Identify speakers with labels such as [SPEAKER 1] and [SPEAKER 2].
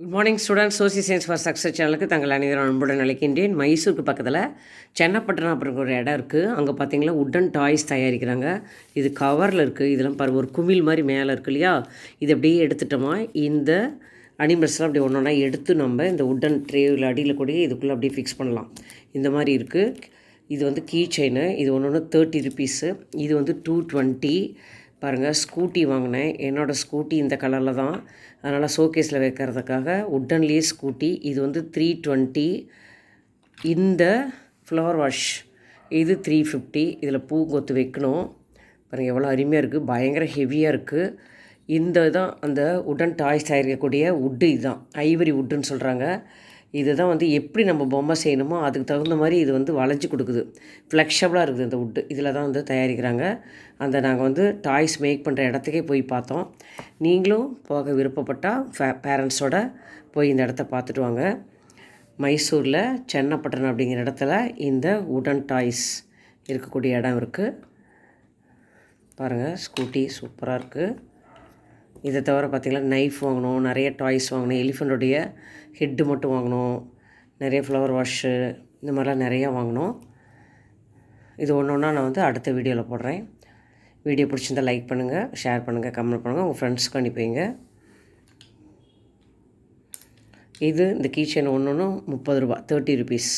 [SPEAKER 1] Good morning students social science for success சேனலுக்கு தங்கள் அனைவரும் அன்புடன் அழைக்கின்றேன். மைசூருக்கு பக்கத்தில் சென்னப்பட்டணம் அப்புறம் ஒரு இடம் இருக்குது அங்கே பார்த்தீங்களா உட்டன் டாய்ஸ் தயாரிக்கிறாங்க. இது கவரில் இருக்குது இதெல்லாம் பாரு ஒரு குமிழ் மாதிரி மேலே இருக்கு இல்லையா? இது அப்படியே எடுத்துட்டோமா? இந்த அனிமல்ஸ்லாம் அப்படி ஒன்று ஒன்றா எடுத்து நம்ம இந்த உட்டன் ட்ரேவில் அடியில் கூட இதுக்குள்ளே அப்படியே ஃபிக்ஸ் பண்ணலாம். இந்த மாதிரி இருக்குது இது வந்து கீ செயின் இது ஒன்று ஒன்று தேர்ட்டி ருபீஸு இது வந்து டூ டுவெண்ட்டி பாருங்கள் ஸ்கூட்டி வாங்கினேன். என்னோடய ஸ்கூட்டி இந்த கலரில் தான். அதனால் ஷோகேஸில் வைக்கிறதுக்காக உட்டன்லேயே ஸ்கூட்டி. இது வந்து த்ரீ டுவெண்ட்டி இந்த ஃப்ளவர் வாஷ் இது த்ரீ ஃபிஃப்டி இதில் பூ கொத்து வைக்கணும். பாருங்கள் எவ்வளோ அருமையாக இருக்குது பயங்கர ஹெவியாக இருக்குது இந்த தான் அந்த உடன் டாய்ஸ் தயாரிக்கக்கூடிய உட்டு இதுதான் ஐவரி உட்டுன்னு சொல்கிறாங்க இதுதான் வந்து எப்படி நம்ம பொம்மை செய்யணுமோ அதுக்கு தகுந்த மாதிரி இது வந்து வளைஞ்சு கொடுக்குது. ஃப்ளெக்ஷபிளாக இருக்குது இந்த உட்டு இதில் தான் வந்து தயாரிக்கிறாங்க. அந்த நாங்கள் வந்து டாய்ஸ் மேக் பண்ணுற இடத்துக்கே போய் பார்த்தோம். நீங்களும் போக விருப்பப்பட்டால் ஃபே பேரண்ட்ஸோட போய் இந்த இடத்த பார்த்துட்டு வாங்க. மைசூரில் சென்னப்பட்டணம் அப்படிங்கிற இடத்துல இந்த உடன் டாய்ஸ் இருக்கக்கூடிய இடம் இருக்குது பாருங்கள் ஸ்கூட்டி சூப்பராக இருக்குது இதை தவிர பார்த்திங்கன்னா நைஃப் வாங்கணும் நிறைய டாய்ஸ் வாங்கணும் எலிஃபெண்ட்டுடைய ஹெட்டு மட்டும் வாங்கணும் நிறைய ஃப்ளவர் வாஷு இந்த மாதிரிலாம் நிறையா வாங்கினோம் இது ஒன்று ஒன்றா நான் வந்து அடுத்த வீடியோவில் போடுறேன். வீடியோ பிடிச்சிருந்தா லைக் பண்ணுங்கள் ஷேர் பண்ணுங்கள் கமெண்ட் பண்ணுங்கள் உங்கள் ஃப்ரெண்ட்ஸ்க்கு அனுப்பிங்க இது இந்த கீச்சன் ஒன்று ஒன்று முப்பது ரூபா தேர்ட்டி ருபீஸ்